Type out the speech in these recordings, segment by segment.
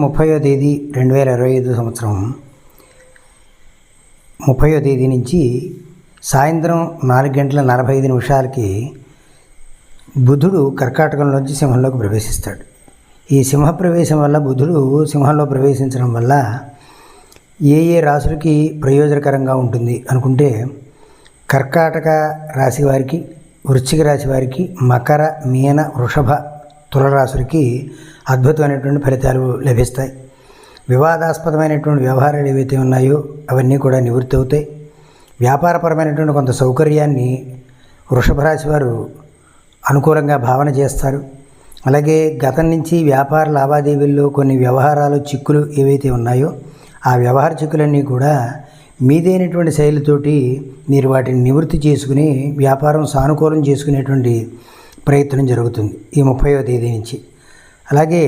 ముప్పయో తేదీ రెండు వేల ఇరవై ఐదు సంవత్సరం. ముప్పయో తేదీ నుంచి సాయంత్రం నాలుగు గంటల నలభై ఐదు నిమిషాలకి బుధుడు కర్కాటకంలోంచి సింహంలోకి ప్రవేశిస్తాడు. ఈ సింహ ప్రవేశం వల్ల బుధుడు సింహంలో ప్రవేశించడం వల్ల ఏ ఏ రాశులకి ప్రయోజనకరంగా ఉంటుంది అనుకుంటే కర్కాటక రాశి వారికి వృశ్చిక రాశి వారికి మకర మీన వృషభ తులరాశులకి అద్భుతమైనటువంటి ఫలితాలు లభిస్తాయి. వివాదాస్పదమైనటువంటి వ్యవహారాలు ఏవైతే ఉన్నాయో అవన్నీ కూడా నివృత్తి అవుతాయి. వ్యాపారపరమైనటువంటి కొంత సౌకర్యాన్ని వృషభ రాశి వారు అనుకూలంగా భావన చేస్తారు. అలాగే గతం నుంచి వ్యాపార లావాదేవీల్లో కొన్ని వ్యవహారాలు చిక్కులు ఏవైతే ఉన్నాయో ఆ వ్యవహార చిక్కులన్నీ కూడా మీదైనటువంటి శైలితోటి మీరు వాటిని నివృత్తి చేసుకుని వ్యాపారం సానుకూలం చేసుకునేటువంటి ప్రయత్నం జరుగుతుంది ఈ ముప్పైవ తేదీ నుంచి. అలాగే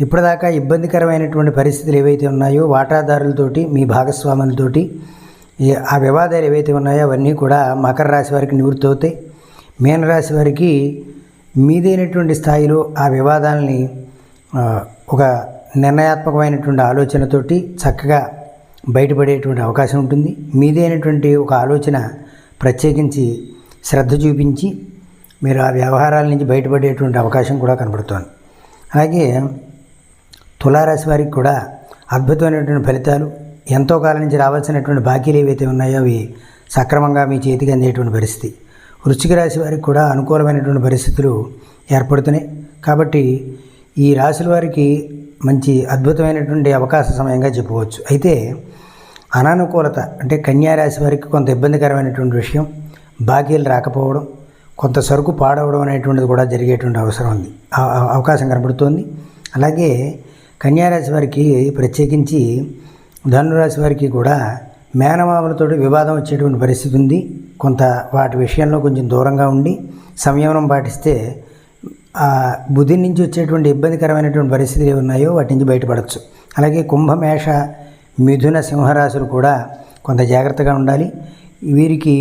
ఇప్పటిదాకా ఇబ్బందికరమైనటువంటి పరిస్థితులు ఏవైతే ఉన్నాయో వాటాదారులతోటి మీ భాగస్వాములతోటి ఆ వివాదాలు ఏవైతే ఉన్నాయో అవన్నీ కూడా మకర రాశి వారికి నివృత్తి అవుతాయి మీనరాశి వారికి మీదైనటువంటి స్థాయిలో ఆ వివాదాలని ఒక నిర్ణయాత్మకమైనటువంటి ఆలోచనతోటి చక్కగా బయటపడేటువంటి అవకాశం ఉంటుంది. మీదైనటువంటి ఒక ఆలోచన ప్రత్యేకించి శ్రద్ధ చూపించి మీరు ఆ వ్యవహారాల నుంచి బయటపడేటువంటి అవకాశం కూడా కనబడుతోంది. అలాగే తులారాశి వారికి కూడా అద్భుతమైనటువంటి ఫలితాలు ఎంతో కాలం నుంచి రావాల్సినటువంటి బాకీలు ఏవైతే ఉన్నాయో అవి సక్రమంగా మీ చేతికి అందేటువంటి పరిస్థితి. వృశ్చిక రాశి వారికి కూడా అనుకూలమైనటువంటి పరిస్థితులు ఏర్పడుతున్నాయి. కాబట్టి ఈ రాశుల వారికి మంచి అద్భుతమైనటువంటి అవకాశ సమయంగా చెప్పుకోవచ్చు. అయితే అనానుకూలత అంటే కన్యారాశి వారికి కొంత ఇబ్బందికరమైనటువంటి విషయం బాకీలు రాకపోవడం కొంత సరుకు పాడవడం అనేటువంటిది కూడా జరిగేటువంటి అవసరం ఉంది. అవకాశం కనబడుతోంది. అలాగే కన్యారాశి వారికి ప్రత్యేకించి ధనురాశి వారికి కూడా మేనమామలతో వివాదం వచ్చేటువంటి పరిస్థితి ఉంది. కొంత వాటి విషయంలో కొంచెం దూరంగా ఉండి సంయమనం పాటిస్తే ఆ బుద్ధి నుంచి వచ్చేటువంటి ఇబ్బందికరమైనటువంటి పరిస్థితులు ఉన్నాయో వాటి నుంచి బయటపడవచ్చు అలాగే కుంభమేష మిథున సింహరాశులు కూడా కొంత జాగ్రత్తగా ఉండాలి. వీరికి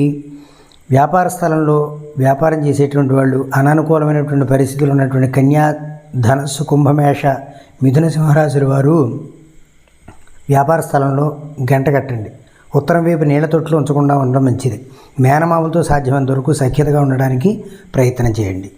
వ్యాపార స్థలంలో వ్యాపారం చేసేటువంటి వాళ్ళు అననుకూలమైనటువంటి పరిస్థితులు ఉన్నటువంటి కన్యా ధనస్సు కుంభమేష మిథున సింహరాశుల వారు వ్యాపార స్థలంలో గంట కట్టండి. ఉత్తరం వైపు నీళ్ళ తొట్లు ఉంచకుండా ఉండడం మంచిది. మేనమామలతో సాధ్యమైనంత వరకు సఖ్యతగా ఉండడానికి ప్రయత్నం చేయండి.